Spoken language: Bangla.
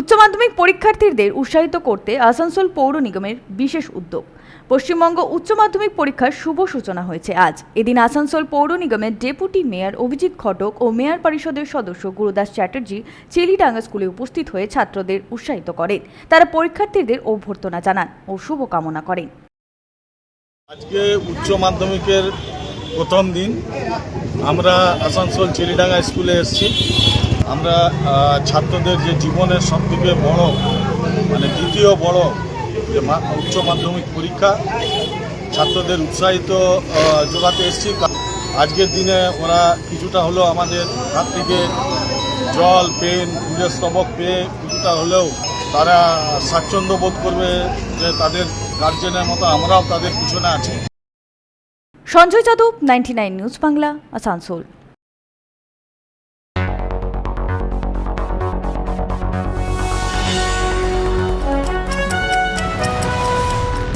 উচ্চ মাধ্যমিক পরীক্ষার্থীদের উৎসাহিত করতে আসানসোল পৌর নিগমের বিশেষ উদ্যোগ। পশ্চিমবঙ্গ উচ্চ মাধ্যমিক পরীক্ষার শুভ সূচনা হয়েছে আজ। এদিন আসানসোল পৌর নিগমের ডেপুটি মেয়র অভিজিৎ ঘটক ও মেয়র পরিষদের সদস্য গুরুদাস চ্যাটার্জি চেলিডাঙ্গা স্কুলে উপস্থিত হয়ে ছাত্রদের উৎসাহিত করেন। তারা পরীক্ষার্থীদের অভ্যর্থনা জানান ও শুভকামনা করেন। আজকে উচ্চ মাধ্যমিকের প্রথম দিন আমরা আসানসোল চেলিডাঙ্গা স্কুলে এসেছি। আমরা ছাত্রদের যে জীবনের সবথেকে বড় মানে দ্বিতীয় বড় যে উচ্চ মাধ্যমিক পরীক্ষা, ছাত্রদের উৎসাহিত যোগাতে এসেছি। আজকের দিনে ওরা কিছুটা হলেও আমাদের হাত থেকে জল, পেন পুজোর স্তবক পেয়ে কিছুটা হলেও তারা স্বাচ্ছন্দ্য বোধ করবে যে তাদের গার্জেনের মতো আমরাও তাদের পিছনে আছি। Sanjay Yadav ninety news Bangla Asansol